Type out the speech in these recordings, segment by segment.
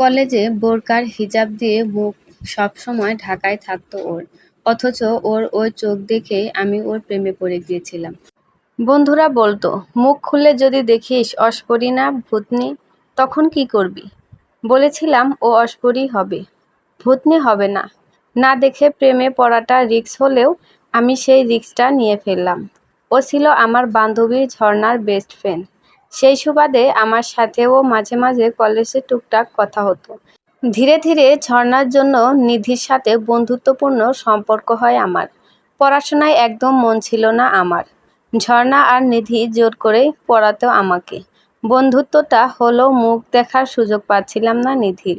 কলেজে বোরকার হিজাব দিয়ে মুখ সবসময় ঢাকায় থাকতো ওর। অথচ ওর ওই চোখ দেখেই আমি ওর প্রেমে পড়ে গিয়েছিলাম। বন্ধুরা বলতো, মুখ খুলে যদি দেখিস অস্পরি না ভূতনি, তখন কি করবি? বলেছিলাম, ও অস্পরি হবে, ভূতনি হবে না। না দেখে প্রেমে পড়াটা রিক্স হলেও আমি সেই রিক্সটা নিয়ে ফেললাম। ও ছিল আমার বান্ধবী ঝর্ণার বেস্ট ফ্রেন্ড সেই সুবাদে আমার সাথেও মাঝে মাঝে কলেজে টুকটাক কথা হতো। ধীরে ধীরে ঝর্ণার জন্য নিধির সাথে বন্ধুত্বপূর্ণ সম্পর্ক হয় আমার। পড়াশোনায় একদম মন ছিল না আমার। ঝর্ণা আর নিধি জোর করে পড়াতো আমাকে। বন্ধুত্বটা হলেও মুখ দেখার সুযোগ পাচ্ছিলাম না নিধির।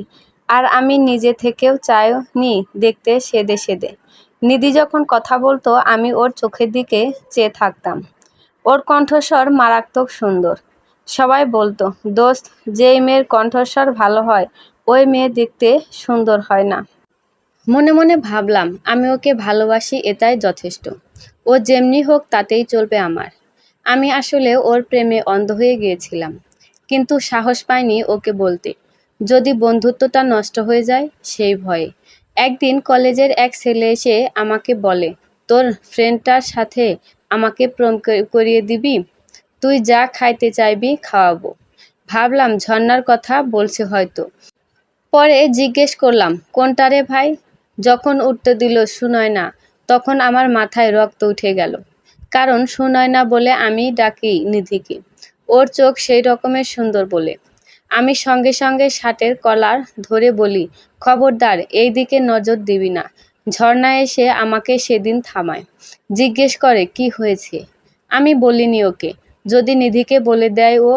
আর আমি নিজে থেকেও চাইনি দেখতে সেদে সেদে। নিধি যখন কথা বলতো, আমি ওর চোখের দিকে চেয়ে থাকতাম। ওর কণ্ঠস্বর মারাত্মক সুন্দর। সবাই বলতো, দোস্ত, যেই মেয়ের কণ্ঠস্বর ভালো হয়, ওই মেয়ে দেখতে সুন্দর হয় না। মনে মনে ভাবলাম, আমি ওকে ভালোবাসি, এটাই যথেষ্ট। ও যেমনি হোক, তাতেই চলবে আমার। আমি আসলে ওর প্রেমে অন্ধ হয়ে গিয়েছিলাম, কিন্তু সাহস পাইনি ওকে বলতে। যদি বন্ধুত্বটা নষ্ট হয়ে যায়, সেই ভয়ে। একদিন কলেজের এক ছেলে এসে আমাকে বলে, তোর ফ্রেন্ডটার সাথে আমাকে প্রম করিয়ে দিবি? তুই যা খাইতে চাইবি, খাওয়াবো। ভাবলাম ঝর্নার কথা বলছে হয়তো। পরে জিজ্ঞেস করলাম, কোনটা রে ভাই? যখন উঠতে দিল শুনয় না তখন আমার মাথায় রক্ত উঠে গেল। কারণ শুনয় না বলে আমি ডাকি নিধিকে। ওর চোখ সেই রকমের সুন্দর বলে। আমি সঙ্গে সঙ্গে শার্টের কলার ধরে বলি, খবরদার, এই দিকে নজর দিবি না। ঝর্ণা এসে আমাকে সেদিন থামায়। জিজ্ঞেস করে, কি হয়েছে? আমি বলিনি ওকে। যদি নিধিকে বলে দেয় ও,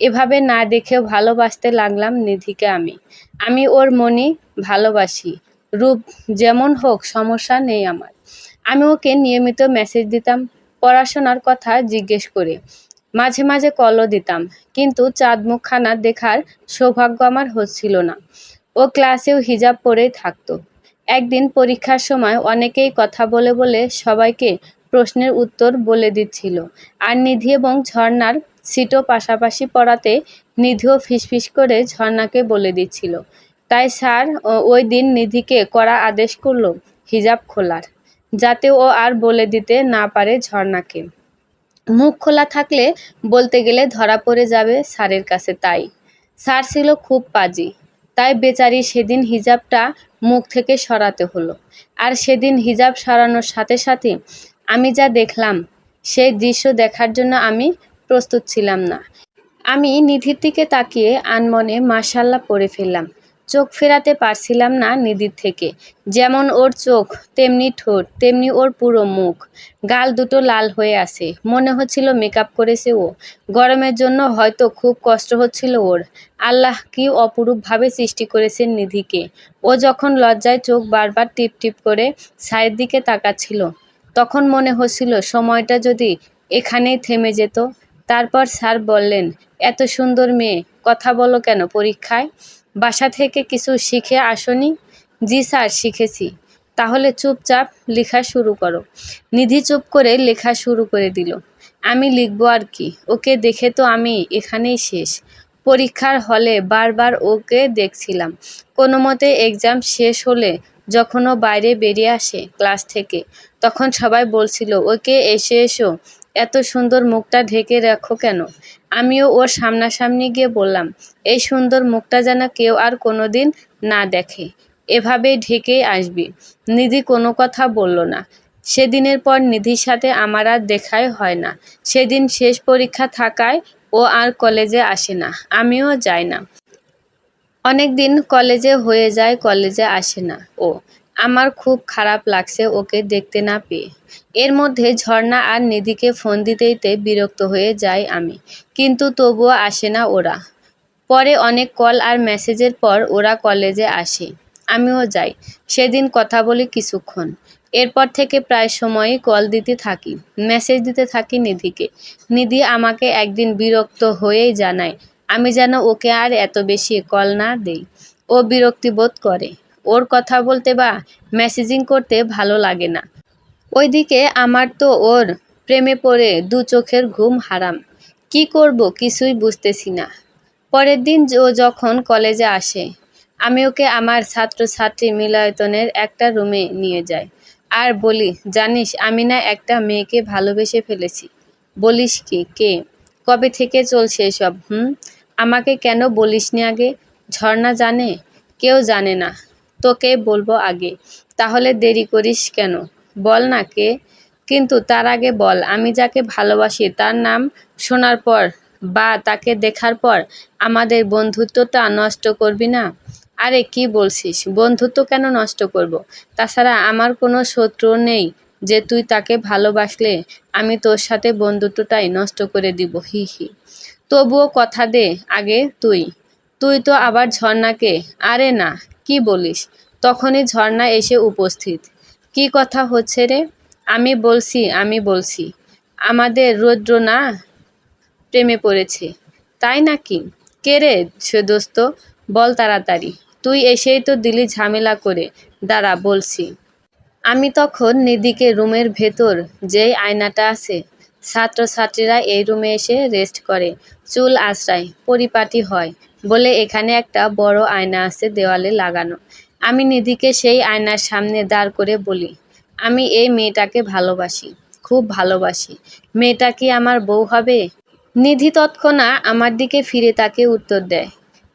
এভাবে না দেখেও ভালোবাসতে লাগলাম নিধিকে আমি। আমি ওর মনি ভালোবাসি। রূপ যেমন হোক, সমস্যা নেই আমার। আমি ওকে নিয়মিত মেসেজ দিতাম, পড়াশোনার কথা জিজ্ঞেস করে। মাঝে মাঝে কলও দিতাম, কিন্তু চাঁদ মুখখানা দেখার সৌভাগ্য আমার হচ্ছিল না। ও ক্লাসেও হিজাব পরেই থাকতো। একদিন পরীক্ষার সময় অনেকেই কথা বলে বলে সবাইকে প্রশ্নের উত্তর বলে দিচ্ছিল। আর নিধি এবং ঝর্নার সিটও পাশাপাশি পড়াতে নিধিও ফিসফিস করে ঝর্নাকে বলে দিচ্ছিল। তাই স্যার ওই দিন নিধিকে করা আদেশ করল হিজাব খোলার, যাতে ও আর বলে দিতে না পারে ঝর্নাকে মুখ খোলা থাকলে বলতে গেলে ধরা পড়ে যাবে স্যারের কাছে তাই। স্যার ছিল খুব পাজি, তাই বেচারি সেদিন হিজাবটা মুখ থেকে সরাতে হলো। আর সেদিন হিজাব সরানোর সাথে সাথে আমি যা দেখলাম, সেই দৃশ্য দেখার জন্য আমি প্রস্তুত ছিলাম না। আমি নিধির দিকে তাকিয়ে আনমনে মাসাল্লাহ পড়ে ফেললাম। চোখ ফেরাতে পারছিলাম না নিধির থেকে। যেমন ওর চোখ, তেমনি ঠোঁট, তেমনি ওর পুরো মুখ। গাল দুটো লাল হয়ে আছে। মনে হচ্ছিল মেকআপ করেছে ও। গরমের জন্য হয়তো খুব কষ্ট হচ্ছিল ওর। আল্লাহ কি অপরূপভাবে সৃষ্টি করেছেন নিধিকে। ও যখন লজ্জায় চোখ বারবার টিপ টিপ করে ছায়ের দিকে তাকাচ্ছিল। তখন মনে হচ্ছিল সময়টা যদি এখানেই থেমে যেত। তারপর স্যার বললেন, এত সুন্দর মেয়ে, কথা বলো কেন পরীক্ষায়? বাসা থেকে কিছু শিখে আসনি? জি স্যার, শিখেছি। তাহলে চুপচাপ লেখা শুরু করো। নিধি চুপ করে লেখা শুরু করে দিল। আমি লিখব আর কি, ওকে দেখে তো আমি এখানেই শেষ। পরীক্ষার হলে বারবার ওকে দেখছিলাম। কোনো মতে এক্সাম শেষ হলে যখন ও বাইরে বেরিয়ে আসে ক্লাস থেকে, তখন সবাই বলছিল, ওকে, এসে এসো। এত সুন্দর মুখটা ঢেকে রাখো কেন? আমিও ওর সামনাসামনি গিয়ে বললাম, এই সুন্দর মুখটা যেন কেউ আর কোনো দিন না দেখে। এভাবেই ঢেকেই আসবি। নিধি কোনো কথা বলল না। সেদিনের পর নিধির সাথে আমার আর দেখাই হয় না। সেদিন শেষ পরীক্ষা থাকায় ও আর কলেজে আসে না। আমিও যাই না। অনেক দিন কলেজে হয়ে যায়, কলেজে আসে না। ও, আমার খুব খারাপ লাগছে ওকে দেখতে না পেয়ে। এর মধ্যে ঝর্ণা আর নিধিকে ফোন দিতে দিতে বিরক্ত হয়ে যাই আমি, কিন্তু তবুও আসে না ওরা। পরে অনেক কল আর মেসেজের পর ওরা কলেজে আসে, আমিও যাই, সেদিন কথা বলি কিছুক্ষণ। এরপর থেকে প্রায় সময়ই কল দিতে থাকি, মেসেজ দিতে থাকি নিধিকে। নিধি আমাকে একদিন বিরক্ত হয়েই জানায় আমি যেন ওকে আর এত বেশি কল না দেই। ও বিরক্তি বোধ করে। ওর কথা বলতে বা মেসেজিং করতে ভালো লাগে না। ওইদিকে আমার তো ওর প্রেমে পড়ে দু চোখের ঘুম হারাম। কি করব কিছুই বুঝতেছি না। পরের দিন ও যখন কলেজে আসে, আমি ওকে আমার ছাত্রছাত্রী মিলায়তনের একটা রুমে নিয়ে যাই। আর বলি, জানিস, আমি না একটা মেয়েকে ভালোবেসে ফেলেছি। বলিস কি, কে? কবে থেকে চলছে এসব, হুম? আমাকে কেন বলিসনি আগে? ঝর্ণা জানে? কেউ জানে না। তোকে বলব আগে। তাহলে দেরি করিস কেন? বল না কে? কিন্তু তার আগে বল, আমি যাকে ভালোবাসি, তার নাম শোনার পর বা তাকে দেখার পর আমাদের বন্ধুত্বটা নষ্ট করবি না? আরে কি বলছিস? বন্ধুত্ব কেন নষ্ট করব। তাছাড়া আমার কোনো শত্রু নেই যে তুই তাকে ভালোবাসলে আমি তোর সাথে বন্ধুত্বটাই নষ্ট করে দিব। হি হি। তবুও কথা দে, আগে তুই। তুই তো আবার ঝর্ণাকে। আরে না, কি বলিস? তখনই ঝর্ণা এসে উপস্থিত। কি কথা হচ্ছে রে? আমি বলছি আমি বলছি। আমাদের রৌদ্র না প্রেমে পড়েছে। তাই নাকি? কে রে সে দোস্ত? বল তাড়াতাড়ি। তুই এসেই তো দিলি ঝামেলা করে। দাঁড়া, বলছি। আমি তখন নিদিকে রুমের ভেতর যেই আয়নাটা আছে ছাত্রছাত্রীরা এই রুমে এসে রেস্ট করে। চুল আশ্রায় পরিপাটি হয় বলে এখানে একটা বড় আয়না আছে দেওয়ালে লাগানো। আমি নিধিকে সেই আয়নার সামনে দাঁড় করে বলি, আমি এই মেয়েটাকে ভালোবাসি, খুব ভালোবাসি। মেয়েটা কি আমার বউ হবে? নিধি তৎক্ষণা আমার দিকে ফিরে তাকে উত্তর দেয়,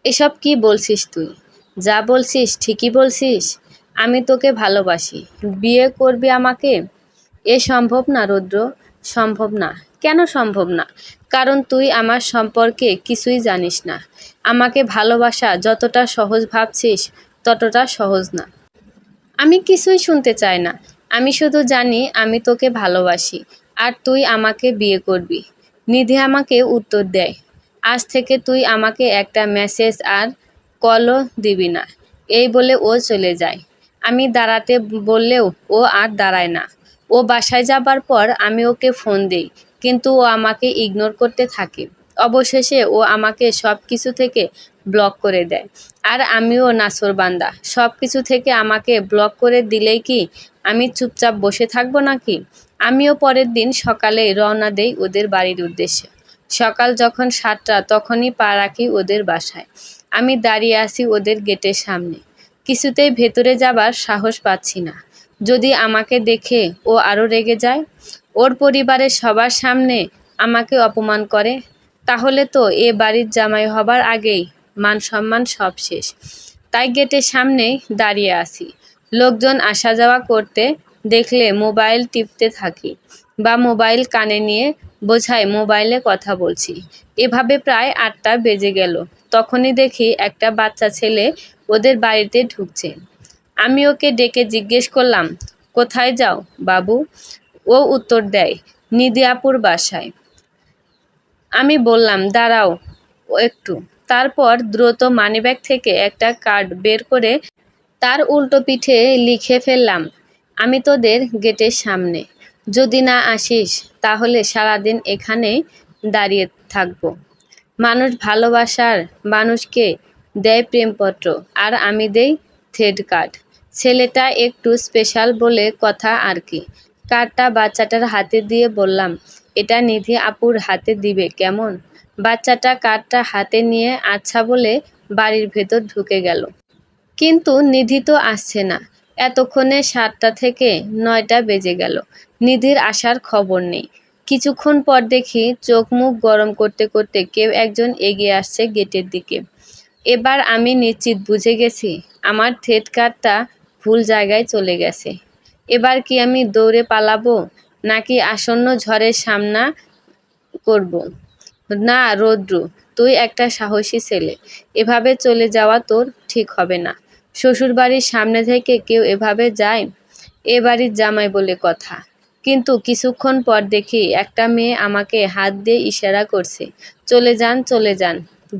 এসব কি বলছিস তুই? যা বলছিস ঠিকই বলছিস। আমি তোকে ভালোবাসি। বিয়ে করবি আমাকে? এ সম্ভব না রুদ্র। সম্ভব না। কেন সম্ভব না? কারণ তুই আমার সম্পর্কে কিছুই জানিস না। আমাকে ভালোবাসা যতটা সহজ ভাবছিস, ততটা সহজ না। আমি কিছুই শুনতে চাই না। আমি শুধু জানি আমি তোকে ভালোবাসি, আর তুই আমাকে বিয়ে করবি। নিধি আমাকে উত্তর দেয়, আজ থেকে তুই আমাকে একটা মেসেজ আর কলও দিবি না। এই বলে ও চলে যায়। আমি দাঁড়াতে বললেও ও আর দাঁড়ায় না। ও বাসায় যাবার পর আমি ওকে ফোন দিই, কিন্তু ও আমাকে ইগনোর করতে থাকে। অবশেষে ও আমাকে সব কিছু থেকে ব্লক করে দেয়। আর আমিও নাসরবান্দা সব কিছু থেকে আমাকে ব্লক করে দিলেই কি আমি চুপচাপ বসে থাকব নাকি? আমিও পরের দিন সকালে রওনা দেই ওদের বাড়ির উদ্দেশ্যে। সকাল যখন সাতটা, তখনই পা রাখি ওদের বাসায়। আমি দাঁড়িয়ে আছি ওদের গেটের সামনে। কিছুতেই ভেতরে যাবার সাহস পাচ্ছি না। যদি আমাকে দেখে ও আরও রেগে যায়, ওর পরিবারের সবার সামনে আমাকে অপমান করে, তাহলে তো এ বাড়ির জামাই হবার আগেই মান সম্মান সব শেষ। তাই গেটের সামনেই দাঁড়িয়ে আছি। লোকজন আসা যাওয়া করতে দেখলে মোবাইল টিপতে থাকি বা মোবাইল কানে নিয়ে বোঝায় মোবাইলে কথা বলছি। এভাবে প্রায় আটটা বেজে গেল। তখনই দেখি একটা বাচ্চা ছেলে ওদের বাড়িতে ঢুকছে। আমি ওকে ডেকে জিজ্ঞেস করলাম, কোথায় যাও বাবু? ও উত্তর দেয় নিদিয়াপুর বাসায়। আমি বললাম, দাঁড়াও একটু। তারপর দ্রুত মানিব্যাগ থেকে একটা কার্ড বের করে তার উল্টো পিঠে লিখে ফেললাম, আমি তোদের গেটের সামনে। যদি না আসিস, তাহলে সারাদিন এখানে দাঁড়িয়ে থাকব। মানুষ ভালোবাসার মানুষকে দেয় প্রেমপত্র, আর আমি দেই থ্রেড কার্ড। ছেলেটা একটু স্পেশাল বলে কথা আর কি। কার্ডটা বাচ্চাটার হাতে দিয়ে বললাম, এটা নিধি আপুর হাতে দিবে, কেমন? বাচ্চাটা কার্ডটা হাতে নিয়ে আচ্ছা বলে বাড়ির ভেতর ঢুকে গেল। কিন্তু নিধি তো আসছে না। এতক্ষণে সাতটা থেকে নয়টা বেজে গেল। নিধির আসার খবর নেই। কিছুক্ষণ পর দেখি চোখ মুখ গরম করতে করতে কেউ একজন এগিয়ে আসছে গেটের দিকে। এবার আমি নিশ্চিত বুঝে গেছি, আমার থ্রেড কার্ডটা ভুল জায়গায় চলে গেছে। এবার কি আমি দৌড়ে পালাবো, নাকি আসন্ন ঝড়ের সামনা করব। না, রৌদ্র, তুই একটা সাহসী ছেলে। এভাবে চলে যাওয়া তোর ঠিক হবে না। শ্বশুরবাড়ির সামনে থেকে কেউ এভাবে যায়? এ বাড়ির জামাই বলে কথা। কিন্তু কিছুক্ষণ পর দেখি একটা মেয়ে আমাকে হাত দিয়ে ইশারা করছে, চলে যান চলে যান।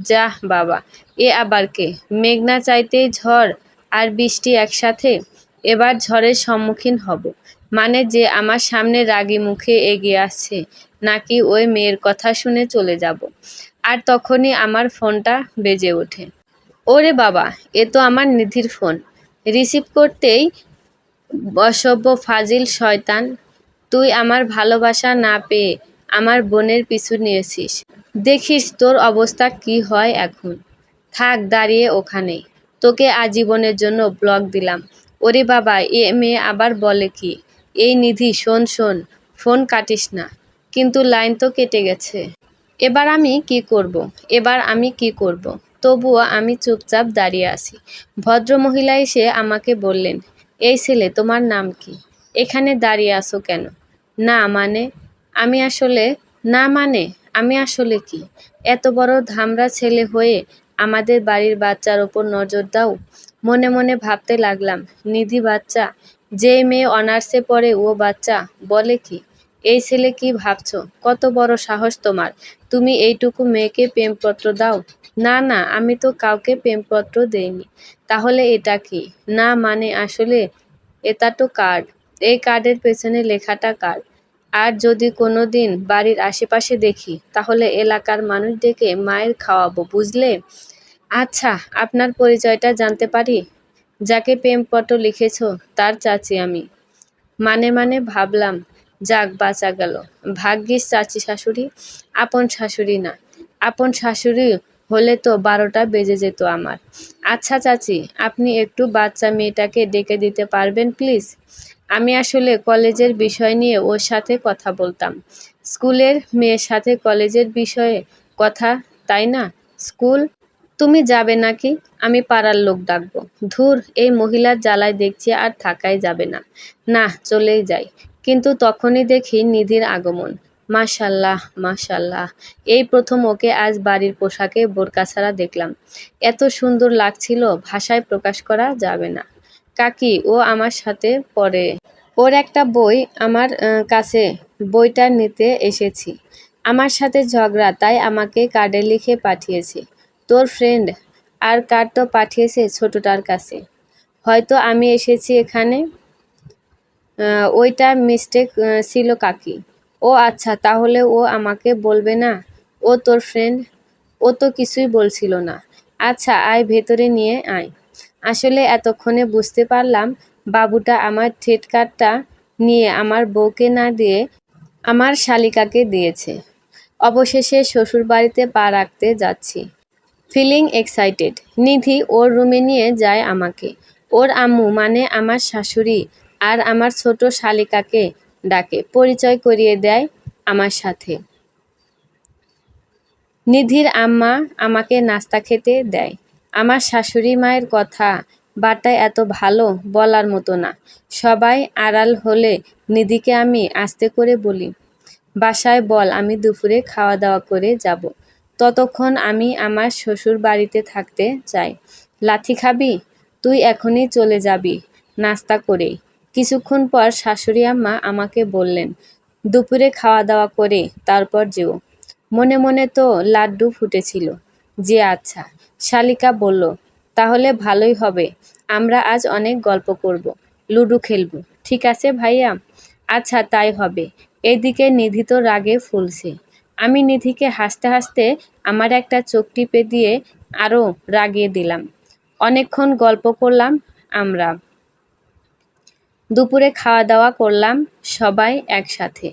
যাহ, বাবা, এ আবার কে? মেঘনা চাইতেই ঝড় আর বৃষ্টি একসাথে, এবার ঝড়ের সম্মুখীন হব। মানে যে আমার সামনে রাগী মুখে এগিয়ে আসছে, নাকি ওই মেয়ের কথা শুনে চলে যাব। আর তখনই আমার ফোনটা বেজে ওঠে। ওরে বাবা, এ তো আমার নিধির ফোন। রিসিভ করতেই অসভ্য, ফাজিল শয়তান, তুই আমার ভালোবাসা না পেয়ে আমার বোনের পিছু নিয়েছিস। দেখিস তোর অবস্থা কি হয় এখন। থাক, দাঁড়িয়ে ওখানেই। তোকে আজীবনের জন্য ব্লক দিলাম। ওরে বাবা, এ মেয়ে আবার বলে কি? এই নিধি, শোন শোন, ফোন কাটিস না, কিন্তু লাইন তো কেটে গেছে। এবার আমি কি করব। এবার আমি কি করব। তবুও আমি চুপচাপ দাঁড়িয়ে আছি। ভদ্রমহিলা এসে আমাকে বললেন, এই ছেলে, তোমার নাম কি? এখানে দাঁড়িয়ে আসো কেন? না মানে? আমি আসলে, না মানে? আমি আসলে কি? এত বড় ধামরা ছেলে হয়ে আমাদের বাড়ির বাচ্চার ওপর নজর দাও। মনে মনে ভাবতে লাগলাম, নিধি বাচ্চা, যে মেয়ে অনার্সে পড়ে ও বাচ্চা, বলে কি? এই ছেলে কি ভাবছ? কত বড় সাহস তোমার। তুমি এইটুকু মেয়েকে প্রেমপত্র দাও। না না, আমি তো কাউকে প্রেমপত্র দেইনি। তাহলে এটা কি? না মানে আসলে এটা তো কার্ড। এই কার্ডের পেছনে লেখাটা কার? আর যদি কোনো দিন বাড়ির আশেপাশে দেখি, তাহলে এলাকার মানুষ ডেকে মায়ের খাওয়াবো, বুঝলে? আচ্ছা আপনার পরিচয়টা জানতে পারি? যাকে প্রেমপত্র লিখেছ, তার চাচি আমি। মানে মানে ভাবলাম, যাক, বাঁচা গেল। ভাগ্যিস চাচি শাশুড়ি, আপন শাশুড়ি না। আপন শাশুড়ি হলে তো বারোটা বেজে যেত আমার। আচ্ছা চাচি, আপনি একটু বাচ্চা মেয়েটাকে ডেকে দিতে পারবেন, প্লিজ? আমি আসলে কলেজের বিষয় নিয়ে ওর সাথে কথা বলতাম। স্কুলের মেয়ের সাথে কলেজের বিষয়ে কথা, তাই না? স্কুল? তুমি যাবে নাকি? আমি পাড়ার লোক ডাকবো। ধুর, এই মহিলার জ্বালায় দেখছি আর থাকাই যাবে না। না, চলেই যাই। কিন্তু তখনই দেখি নিধির আগমন। মাশাল্লাহ মাশাল্লাহ। এই প্রথম ওকে আজ বাড়ির পোশাকে বোরকা ছাড়া দেখলাম। এত সুন্দর লাগছিল, ভাষায় প্রকাশ করা যাবে না। কাকি, ও আমার সাথে পড়ে। ওর একটা বই আমার কাছে। বইটা নিতে এসেছি। আমার সাথে ঝগড়া, তাই আমাকে কার্ডে লিখে পাঠিয়েছে। তোর ফ্রেন্ড আর কার্ড তো পাঠিয়েছে ছোটটার কাছে। হয়তো আমি এসেছি এখানে। ওইটা মিস্টেক ছিল কাকি। ও আচ্ছা তাহলে ও আমাকে বলবে না? ও তোর ফ্রেন্ড ও তো কিছুই বলছিল না। আচ্ছা আয় ভেতরে নিয়ে আয়। আসলে এতক্ষণে বুঝতে পারলাম, বাবুটা আমার ঠেট কার্ডটা নিয়ে আমার বউকে না দিয়ে আমার শালিকাকে দিয়েছে। অবশেষে শ্বশুর বাড়িতে পা রাখতে যাচ্ছি। ফিলিং এক্সাইটেড, নিধি ওর রুমে নিয়ে যায় আমাকে। ওর আম্মু মানে আমার শাশুড়ি আর আমার ছোট শালিকাকে ডাকে, পরিচয় করিয়ে দেয় আমার সাথে। নিধির আম্মা আমাকে নাস্তা খেতে দেয়। আমার শাশুড়ি মায়ের কথা বার্তায় এত ভালো বলার মতো না। সবাই আড়াল হলে নিধিকে আমি আস্তে করে বলি, বাসায় বল, আমি দুপুরে খাওয়া দাওয়া করে যাব। ততক্ষণ আমি আমার শ্বশুর বাড়িতে থাকতে চাই। লাথি খাবি? তুই এখনই চলে যাবি নাস্তা করেই। কিছুক্ষণ পর শাশুড়ি আম্মা আমাকে বললেন, দুপুরে খাওয়া দাওয়া করে তারপর যেও। মনে মনে তো লাড্ডু ফুটেছিল, যে আচ্ছা শালিকা বলল, তাহলে ভালোই হবে। আমরা আজ অনেক গল্প করব, লুডো খেলব। ঠিক আছে ভাইয়া? আচ্ছা তাই হবে। এদিকে নিধি তো রাগে ফুলছে। আমি নিধিকে হাসতে হাসতে আমার একটা চোখ টিপে দিয়ে আরও রাগিয়ে দিলাম। অনেকক্ষণ গল্প করলাম আমরা। দুপুরে খাওয়া দাওয়া করলাম সবাই একসাথে।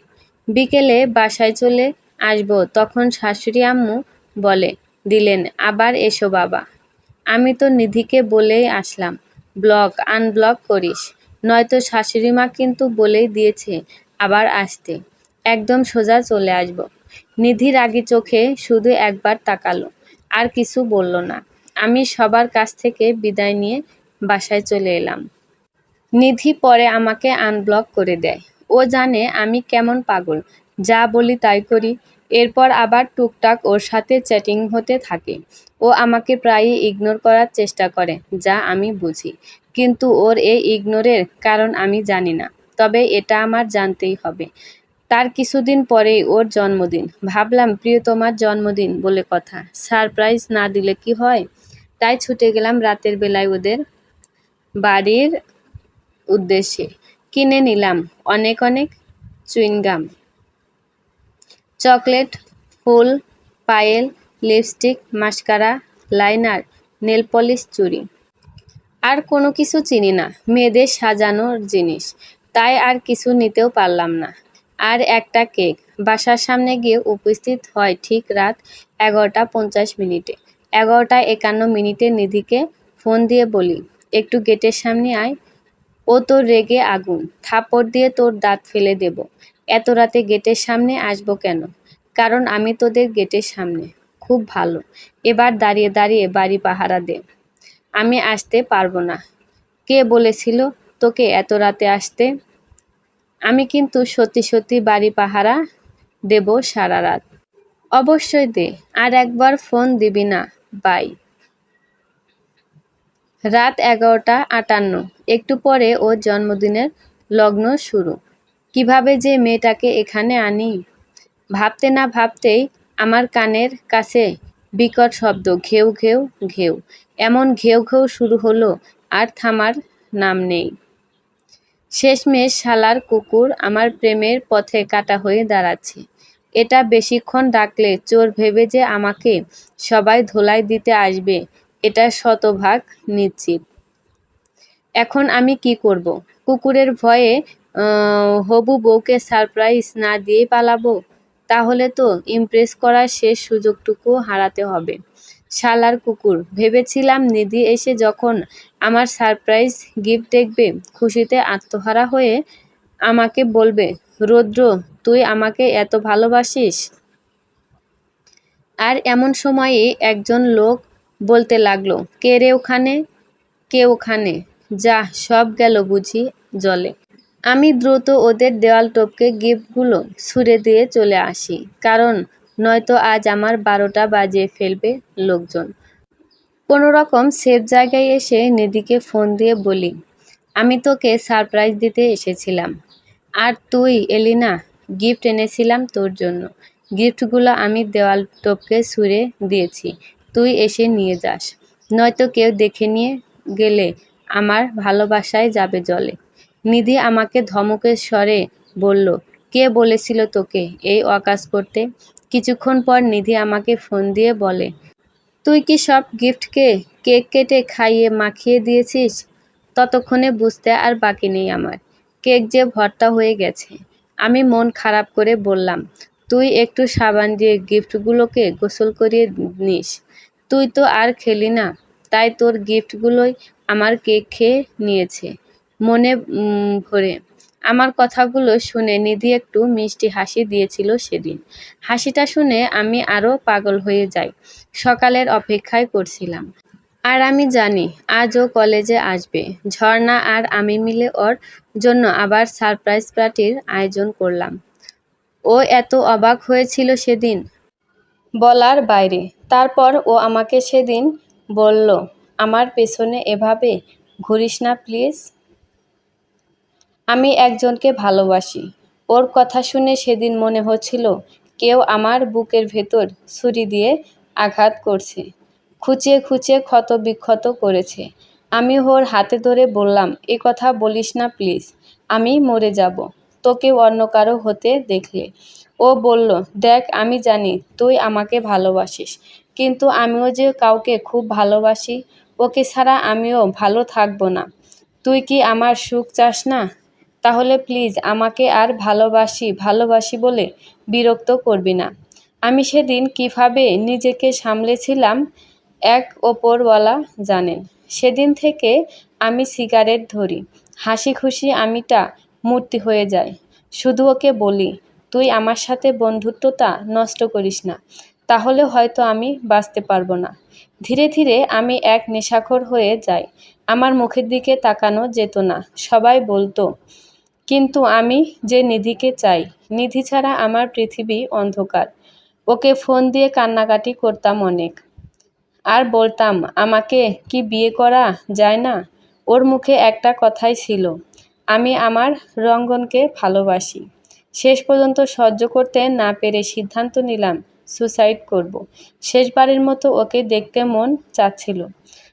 বিকেলে বাসায় চলে আসব, তখন শাশুড়ি আম্মু বলে দিলেন, আবার এসো বাবা। আমি তো নিধিকে বলেই আসলাম, ব্লক, আনব্লক করিস। নয়তো শাশুড়ি মা কিন্তু বলেই দিয়েছে আবার আসতে। একদম সোজা চলে আসব। নিধি রাগি চোখে শুধু একবার তাকালো, আর কিছু বলল না। আমি সবার কাছ থেকে বিদায় নিয়ে বাসায় চলে এলাম। নিধি পরে আমাকে আনব্লক করে দেয়। ও জানে আমি কেমন পাগল, যা বলি তাই করি। এরপর আবার টুকটাক ওর সাথে চ্যাটিং হতে থাকে। ও আমাকে প্রায়ই ইগনোর করার চেষ্টা করে, যা আমি বুঝি। কিন্তু ওর এই ইগনোরের কারণ আমি জানি না, তবে এটা আমার জানতেই হবে। তার কিছুদিন পরেই ওর জন্মদিন। ভাবলাম প্রিয়তমার জন্মদিন বলে কথা। সারপ্রাইজ না দিলে কি হয়? তাই ছুটে গেলাম রাতের বেলায় ওদের বাড়ির উদ্দেশ্যে। কিনে নিলাম অনেক অনেক চুইংগাম। চকলেট, ফুল, Payel, lipstick, mascara, liner, nail polish চুড়ি। আর কোনো কিছু চিনি না। মেয়েদের সাজানোর জিনিস। তাই আর কিছু নিতেও পারলাম না। আর একটা কেক। বাসার সামনে গিয়ে উপস্থিত হয় ঠিক রাত এগারোটা পঞ্চাশ মিনিটে। এগারোটা একান্ন মিনিটে নিধিকে ফোন দিয়ে বলি, একটু গেটের সামনে আয়। ও তোর রেগে আগুন। থাপড় দিয়ে তোর দাঁত ফেলে দেব। এত রাতে গেটের সামনে আসব কেন? কারণ আমি তোদের গেটের সামনে। খুব ভালো। এবার দাঁড়িয়ে দাঁড়িয়ে বাড়ি পাহারা দে। আমি আসতে পারব না। কে বলেছিল তোকে এত রাতে আসতে? আমি কিন্তু সত্যি সত্যি বাড়ি পাহারা দেব সারা রাত। অবশ্যই দে। আর একবার ফোন দিবি না। বাই। রাত এগারোটা আটান্ন। একটু পরে ওর জন্মদিনের লগ্ন শুরু। কীভাবে যে মেয়েটাকে এখানে আনি? ভাবতে না ভাবতেই আমার কানের কাছে বিকট শব্দ, ঘেউ ঘেউ ঘেউ। এমন ঘেউ ঘেউ শুরু হলো, আর থামার নাম নেই। শেষমেশ শালার কুকুর আমার প্রেমের পথে কাটা হয়ে দাঁড়াচ্ছে। এটা বেশিক্ষণ ডাকলে চোর ভেবে যে আমাকে সবাই ধোলাই দিতে আসবে, এটা শতভাগ নিশ্চিত। এখন আমি কি করব? কুকুরের ভয়ে হবু বউকে সারপ্রাইজ না দিয়েই পালাবো? তাহলে তো ইমপ্রেস করার শেষ সুযোগটুকু হারাতে হবে। শালার কুকুর, ভেবেছিলাম নিধি এসে যখন আমার সারপ্রাইজ গিফট দেখবে, খুশিতে আত্মহারা হয়ে আমাকে বলবে, রৌদ্র, তুই আমাকে এত ভালোবাসিস? আর এমন সময়ে একজন লোক বলতে লাগল, কে রে ওখানে? কে ওখানে? যা, সব গেল বুঝি জলে। আমি দ্রুত ওদের দেওয়াল টপকে গিফটগুলো ছুঁড়ে দিয়ে চলে আসি, কারণ নয়তো আজ আমার বারোটা বাজিয়ে ফেলবে লোকজন। কোনো রকম সেফ জায়গায় এসে নিধিকে ফোন দিয়ে বলি, আমি তোকে সারপ্রাইজ দিতে এসেছিলাম। আর তুই এলি না গিফট এনেছিলাম তোর জন্য। গিফটগুলো আমি দেওয়াল টপকে ছুঁড়ে দিয়েছি, তুই এসে নিয়ে যাস। নয়তো কেউ দেখে নিয়ে গেলে আমার ভালোবাসায় যাবে জলে। নিধি আমাকে ধমকের স্বরে বলল, কে বলেছিল তোকে এই অকাজ করতে? কিছুক্ষণ পর নিধি আমাকে ফোন দিয়ে বলে, তুই কি সব গিফটকে কেক কেটে খাইয়ে মাখিয়ে দিয়েছিস? ততক্ষণে বুঝতে আর বাকি নেই আমার। কেক যে ভর্তা হয়ে গেছে। আমি মন খারাপ করে বললাম, তুই একটু সাবান দিয়ে গিফটগুলোকে গোসল করিয়ে নিস। তুই তো আর খেলি না। তাই তোর গিফটগুলোই আমার কেক খেয়ে নিয়েছে। মনে ভরে। আমার কথাগুলো শুনে নিধি একটু মিষ্টি হাসি দিয়েছিল সেদিন। হাসিটা শুনে আমি আরও পাগল হয়ে যাই। সকালের অপেক্ষায় করছিলাম। আর আমি জানি আজ ও কলেজে আসবে। ঝর্ণা আর আমি মিলে ওর জন্য আবার সারপ্রাইজ পার্টির আয়োজন করলাম। ও এত অবাক হয়েছিল সেদিন বলার বাইরে। তারপর ও আমাকে সেদিন বলল, আমার পেছনে এভাবে ঘুরিস না প্লিজ। আমি একজনকে ভালোবাসি। ওর কথা শুনে সেদিন মনে হচ্ছিল কেউ আমার বুকের ভেতর ছুরি দিয়ে আঘাত করছে। খুঁচিয়ে খুঁচিয়ে ক্ষত বিক্ষত করেছে। আমি ওর হাতে ধরে বললাম, এ কথা বলিস না প্লিজ, আমি মরে যাব। তোকে অন্য কারও হতে দেখলে। ও বলল, দেখ, আমি জানি তুই আমাকে ভালোবাসিস, কিন্তু আমিও যে কাউকে খুব ভালোবাসি, ওকে ছাড়া আমিও ভালো থাকব না। তুই কি আমার সুখ চাস না? তাহলে প্লিজ আমাকে আর ভালোবাসি ভালোবাসি বলে বিরক্ত করবি না। আমি সেদিন কীভাবে নিজেকে সামলেছিলাম এক ওপরওয়ালা জানেন। সেদিন থেকে আমি সিগারেট ধরি। হাসি খুশি আমিটা মূর্তি হয়ে যায়। শুধু ওকে বলি, তুই আমার সাথে বন্ধুত্বটা নষ্ট করিস না। তাহলে হয়তো আমি বাঁচতে পারব না। ধীরে ধীরে আমি এক নেশাখোর হয়ে যাই। আমার মুখের দিকে তাকানো যেত না। সবাই বলতো কিন্তু আমি যে নিধিকে চাই, নিধি ছাড়া আমার পৃথিবী অন্ধকার। ওকে ফোন দিয়ে কান্নাকাটি করতাম অনেক। আর বলতাম, আমাকে কি বিয়ে করা যায় না? ওর মুখে একটা কথাই ছিল, আমি আমার রঙ্গনকে ভালোবাসি। শেষ পর্যন্ত সহ্য করতে না পেরে সিদ্ধান্ত নিলাম সুসাইড করব। শেষবারের মতো ওকে দেখতে মন চাচ্ছিল।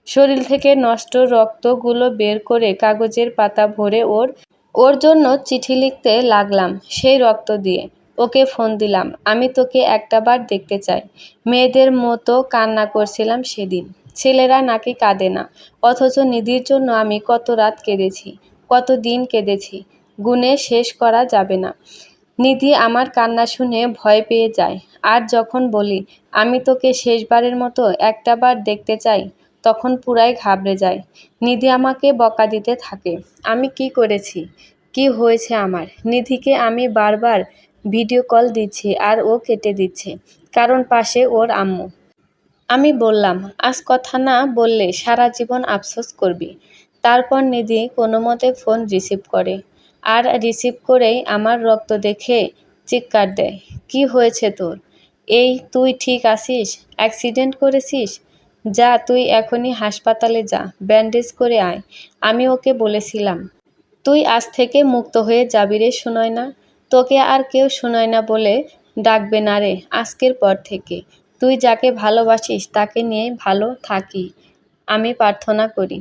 শরীর থেকে নষ্ট রক্তগুলো বের করে কাগজের পাতা ভরে ওর ওর জন্য চিঠি লিখতে লাগলাম সেই রক্ত দিয়ে। ওকে ফোন দিলাম, আমি তোকে একটাবার দেখতে চাই। মেয়েদের মতো কান্না করছিলাম সেদিন। ছেলেরা নাকি কাঁদে না, অথচ নিধির জন্য আমি কত রাত কেঁদেছি, কত দিন কেঁদেছি, গুণে শেষ করা যাবে না। নিধি আমার কান্না শুনে ভয় পেয়ে যায়, আর যখন বলি, আমি তোকে শেষবারের মতো একটাবার দেখতে চাই তখন পুরাই ঘাবড়ে যায়। নিধি আমাকে বকা দিতে থাকে। আমি কি করেছি? কি হয়েছে আমার? নিধিকে আমি বারবার ভিডিও কল দিচ্ছি আর ও কেটে দিচ্ছে, কারণ পাশে ওর আম্মু। আমি বললাম, আজ কথা না বললে সারা জীবন আফসোস করবি। তারপর নিধি কোনো মতে ফোন রিসিভ করে আর রিসিভ করেই আমার রক্ত দেখে চিৎকার দেয়, কি হয়েছে তোর? এই তুই ঠিক আছিস? অ্যাক্সিডেন্ট করেছিস? যা, তুই এখনই হাসপাতালে যা, ব্যান্ডেজ করে আয়। আমি ওকে বলেছিলাম। তুই আজ থেকে মুক্ত হয়ে যাবি রে শুনয় না তোকে আর কেউ শুনয় না বলে ডাকবে না রে আজকের পর থেকে। তুই যাকে ভালোবাসিস তাকে নিয়ে ভালো থাকি। আমি প্রার্থনা করি।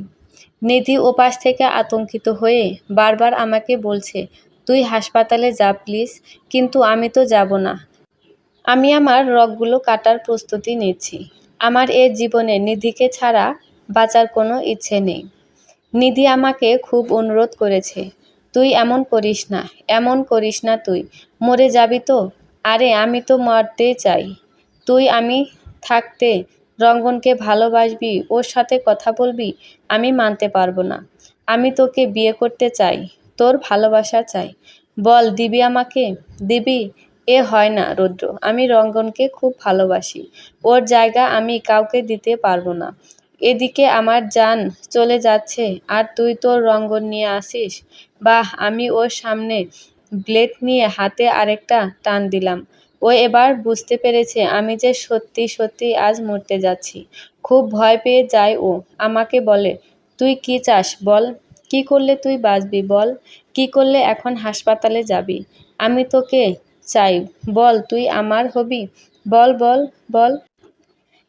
নিধি ওপাশ থেকে আতঙ্কিত হয়ে বারবার আমাকে বলছে, তুই হাসপাতালে যা প্লিজ, কিন্তু আমি তো যাব না। আমি আমার রগগুলো কাটার প্রস্তুতি নিচ্ছি। আমার এ জীবনে নিধিকে ছাড়া বাঁচার কোনো ইচ্ছে নেই। নিধি আমাকে খুব অনুরোধ করেছে, তুই এমন করিস না, এমন করিস না তুই, মরে যাবি তো, আরে আমি তো মরতে চাই। তুই আমি থাকতে রঙ্গনকে ভালোবাসবি, ওর সাথে কথা বলবি, আমি মানতে পারব না। আমি তোকে বিয়ে করতে চাই, তোর ভালোবাসা চাই। বল দিবি আমাকে? দিবি? এ হয় না, রুদ্র। আমি রঙ্গনকে খুব ভালোবাসি। ওর জায়গা আমি কাউকে দিতে পারব না। এদিকে আমার জান চলে যাচ্ছে, আর তুই তোর রঙ্গন নিয়ে আসিস। বাহ, আমি ওর সামনে ব্লেড নিয়ে হাতে আরেকটা টান দিলাম। ও এবার বুঝতে পেরেছে আমি যে সত্যি সত্যি আজ মরতে যাচ্ছি। খুব ভয় পেয়ে যায় ও। আমাকে বলে, তুই কি চাস বল? কি করলে তুই বাঁচবি বল? কি করলে এখন হাসপাতালে যাবি? আমি তোকে চাই। বল, তুই আমার হবি? বল বল বল।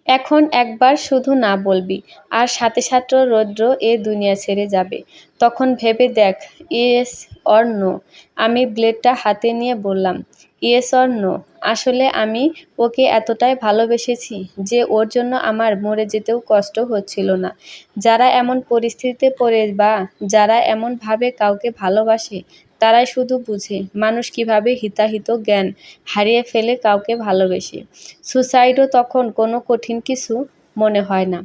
এখন একবার শুধু না বলবি, আর সাথে সাথে রৌদ্র এ দুনিয়া ছেড়ে যাবে। তখন ভেবে দেখ, ইয়েস অর নো। আমি ব্লেডটা হাতে নিয়ে বললাম, ইয়েস অর নো। আসলে আমি ওকে এতটাই ভালোবেসেছি যে ওর জন্য আমার মরে যেতেও কষ্ট হচ্ছিল না। যারা এমন পরিস্থিতিতে পড়ে বা যারা এমনভাবে কাউকে ভালোবাসে তারাই শুধু বুঝে। মানুষ কীভাবে হিতাহিত জ্ঞান হারিয়ে ফেলে কাউকে ভালোবেসে। সুসাইডও তখন কোনো কঠিন কিছু মনে হয় না।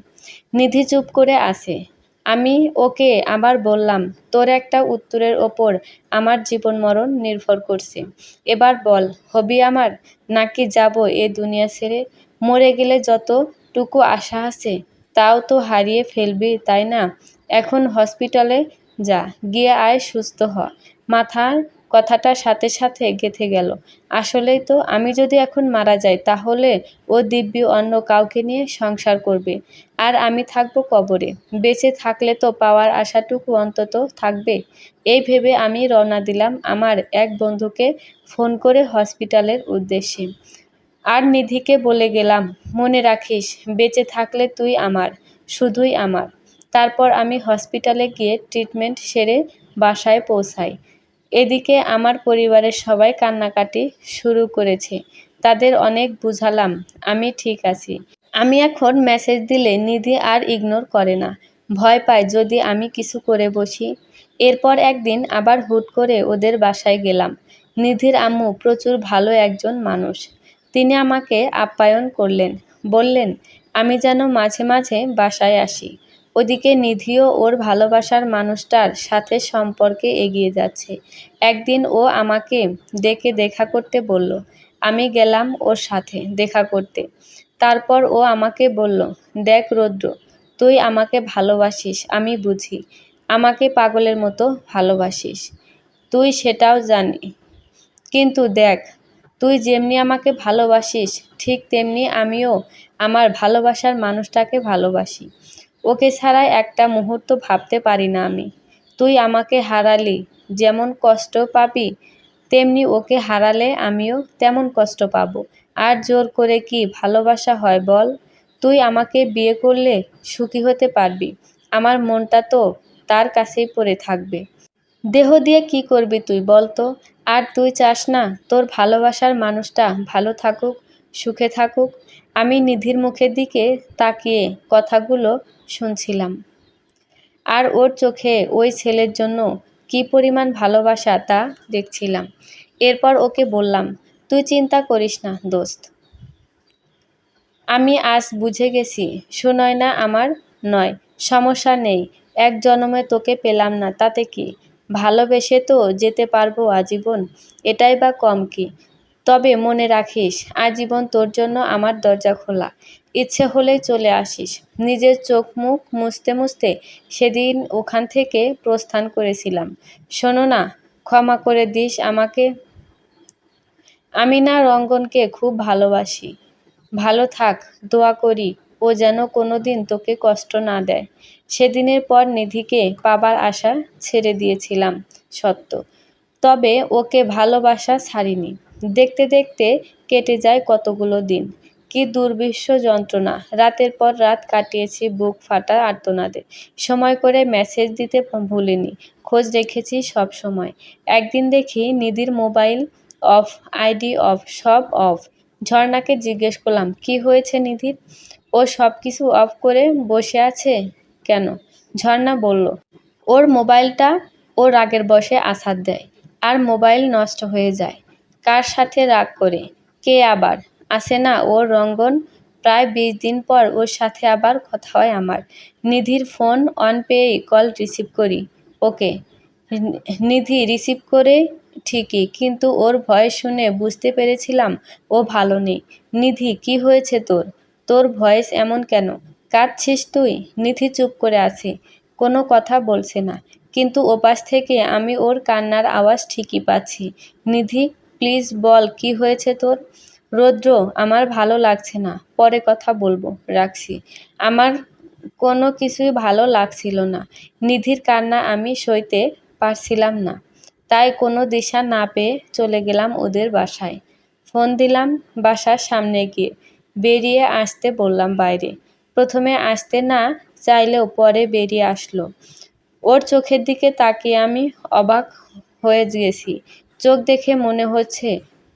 নিধি চুপ করে আসে আমি ওকে আবার বললাম, তোর একটা উত্তরের ওপর আমার জীবন মরণ নির্ভর করছে। এবার বল, হবি আমার? নাকি যাব এ দুনিয়া ছেড়ে? মরে গেলে যতটুকু আশা আছে, তাও তো হারিয়ে ফেলবি, তাই না? এখন হসপিটালে যা, গিয়ে আয় সুস্থ হ। মাথার কথাটা সাথে সাথে গেঁথে গেল। আসলেই তো, আমি যদি এখন মারা যাই, তাহলে ও দিব্যি অন্য কাউকে নিয়ে সংসার করবে। আর আমি থাকব কবরে। বেঁচে থাকলে তো পাওয়ার আশাটুকু অন্তত থাকবে। এই ভেবে আমি রওনা দিলাম আমার এক বন্ধুকে ফোন করে হসপিটালের উদ্দেশ্যে। আর নিধিকে বলে গেলাম, মনে রাখিস, বেঁচে থাকলে তুই আমার, শুধুই আমার। তারপর আমি হসপিটালে গিয়ে ট্রিটমেন্ট সেরে বাসায় পৌঁছাই। এদিকে আমার পরিবারের সবাই কান্নাকাটি শুরু করেছে। তাদের অনেক বুঝালাম, আমি ঠিক আছি। আমি এখন মেসেজ দিলে নিধি আর ইগনোর করে না। ভয় পায় যদি আমি কিছু করে বসি। এরপর একদিন আবার হুট করে ওদের বাসায় গেলাম। নিধির আম্মু প্রচুর ভালো একজন মানুষ। তিনি আমাকে আপ্যায়ন করলেন, বললেন, আমি যেন মাঝে মাঝে বাসায় আসি। ওদিকে নিধিও ওর ভালোবাসার মানুষটার সাথে সম্পর্কে এগিয়ে যাচ্ছে। একদিন ও আমাকে ডেকে দেখা করতে বলল, আমি গেলাম ওর সাথে দেখা করতে। তারপর ও আমাকে বলল, দেখ রৌদ্র, তুই আমাকে ভালোবাসিস, আমি বুঝি। আমাকে পাগলের মতো ভালোবাসিস। তুই সেটাও জানি। কিন্তু দেখ, তুই যেমনি আমাকে ভালোবাসিস, ঠিক তেমনি আমিও আমার ভালোবাসার মানুষটাকে ভালোবাসি। ওকে ছাড়া একটা মুহূর্ত ভাবতে পারি না আমি। তুই আমাকে হারালি, যেমন কষ্ট পাবি, তেমনি ওকে হারালে আমিও তেমন কষ্ট পাব। আর জোর করে কি ভালোবাসা হয় বল? তুই আমাকে বিয়ে করলে সুখী হতে পারবি। আমার মনটা তো তার কাছেই পড়ে থাকবে। দেহ দিয়ে কি করবি তুই বল তো আর তুই চাস না তোর ভালোবাসার মানুষটা ভালো থাকুক সুখে থাকুক। আমি নিধির মুখের দিকে তাকিয়ে কথাগুলো শুনছিলাম। আর ওর চোখে ওই ছেলের জন্য কি পরিমাণ ভালোবাসা তা দেখছিলাম। এরপর ওকে বললাম, তুই চিন্তা করিস না, দোস্ত। আমি আজ বুঝে গেছি সুনয়না আমার নয়, সমস্যা নেই। এক জনমে তোকে পেলাম না, তাতে কি? ভালোবেসে তো যেতে পারব আজীবন, এটাই বা কম কি? তবে মনে রাখিস, আজীবন তোর জন্য আমার দরজা খোলা। ইচ্ছে হলেই চলে আসিস। নিজের চোখ মুখ মুছতে মুছতে সেদিন ওখান থেকে প্রস্থান করেছিলাম। শোনো না, ক্ষমা করে দিস আমাকে। আমি না রঙ্গনকে খুব ভালোবাসি। ভালো থাক, দোয়া করি, ও যেন কোনো দিন তোকে কষ্ট না দেয়। সেদিনের পর নিধিকে পাবার আশা ছেড়ে দিয়েছিলাম, সত্য। তবে ওকে ভালোবাসা ছাড়িনি। দেখতে দেখতে কেটে যায় কতগুলো দিন। কি দুর্বিশ্ব যন্ত্রণা। রাতের পর রাত কাটিয়েছি বুক ফাটা আর্তনাদে। সময় করে মেসেজ দিতে ভুলিনি। খোঁজ রেখেছি সব সময়। একদিন দেখি নিধির মোবাইল অফ আইডি অফ, সব অফ। ঝর্ণাকে জিজ্ঞেস করলাম, কি হয়েছে নিধির ও সব কিছু অফ করে বসে আছে কেন? ঝর্ণা বলল, ওর মোবাইলটা ওর রাগের বসে আছাড় দেয়। আর মোবাইল নষ্ট হয়ে যায়। কার সাথে রাগ করে? কে আবার? আসে না ওর রঙ্গন? প্রায় বিশ দিন পর ওর সাথে আবার কথা হয় আমার। নিধির ফোন অন পেয়েই কল রিসিভ করি। ওকে। নিধি রিসিভ করে ঠিকই, কিন্তু ওর ভয়েস শুনে বুঝতে পেরেছিলাম ও ভালো নেই। নিধি, কি হয়েছে তোর? তোর ভয়েস এমন কেন? কাঁদছিস তুই? নিধি চুপ করে আছে, কোনো কথা বলছে না। কিন্তু ওপাশ থেকে আমি ওর কান্নার আওয়াজ ঠিকই পাচ্ছি। নিধি প্লিজ বল, কি হয়েছে তোর? রৌদ্র, আমার ভালো লাগছে না। পরে কথা বলব, রাখছি। আমার কোনো কিছুই ভালো লাগছিল না। নিধির কান্না আমি সইতে পারছিলাম না। তাই কোনো দিশা না পেয়ে চলে গেলাম ওদের বাসায়। ফোন দিলাম বাসার সামনে গিয়ে। বেরিয়ে আসতে বললাম বাইরে। প্রথমে আসতে না চাইলেও পরে বেরিয়ে আসলো। ওর চোখের দিকে তাকিয়ে আমি অবাক হয়ে গেছি। চোখ দেখে মনে হচ্ছে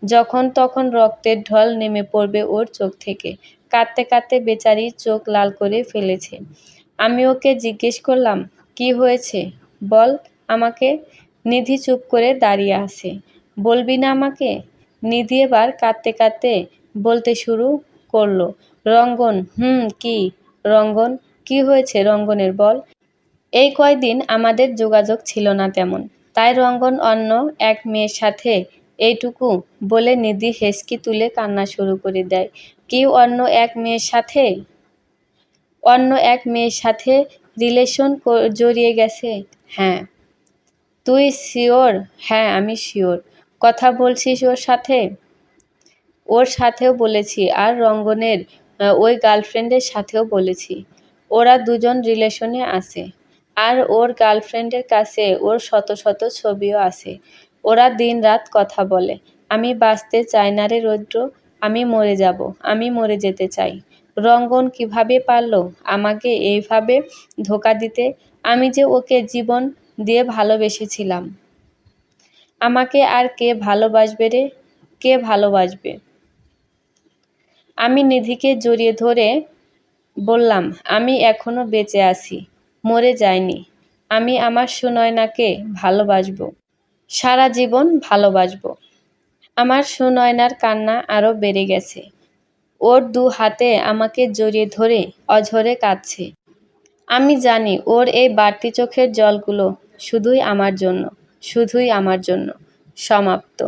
যখন তখন রক্তের ঢল নেমে পড়বে ওর চোখ থেকে। কাঁদতে কাঁদতে বেচারি চোখ লাল করে ফেলেছে। আমি ওকে জিজ্ঞেস করলাম, কি হয়েছে? বল আমাকে। নিধি চুপ করে দাঁড়িয়ে আছে। বলবি না আমাকে? নিধি এবার কাঁদতে কাঁদতে বলতে শুরু করল, রঙ্গন, হুম, কি? রঙ্গন, কি হয়েছে রঙ্গনের বল? এই কয়দিন আমাদের যোগাযোগ ছিল না তেমন। তাই রঙ্গন অন্য এক মেয়ের সাথে এইটুকু বলে নিধি হেসকি তুলে কান্না শুরু করে দেয়। কি অন্য এক মেয়ের সাথে? অন্য এক মেয়ের সাথে রিলেশন জড়িয়ে গেছে? হ্যাঁ। তুই শিওর? হ্যাঁ আমি শিওর। কথা বলছিস ওর সাথে? ওর সাথেও বলেছি। আর রঙ্গনের ওই গার্লফ্রেন্ডের সাথেও বলেছি। ওরা দুজন রিলেশনে আছে। আর ওর গার্লফ্রেন্ডের কাছে ওর শত শত ছবিও আছে। ওরা দিন রাত কথা বলে, আমি বাঁচতে চাই না রে রৌদ্র, আমি মরে যাব, আমি মরে যেতে চাই। রঙ্গন কীভাবে পারল আমাকে এইভাবে ধোকা দিতে? আমি যে ওকে জীবন দিয়ে ভালোবেসেছিলাম। আমাকে আর কে ভালোবাসবে রে? কে ভালোবাসবে? আমি নিধিকে জড়িয়ে ধরে বললাম, আমি এখনও বেঁচে আছি। মরে যায়নি। আমি আমার সুনয়নাকে ভালোবাসবো। সারা জীবন ভালোবাসবো। আমার সুনয়নার কান্না আরও বেড়ে গেছে। ওর দু হাতে আমাকে জড়িয়ে ধরে অঝরে কাঁদছে। আমি জানি ওর এই বাড়তি চোখের জলগুলো শুধুই আমার জন্য, শুধুই আমার জন্য সমাপ্ত।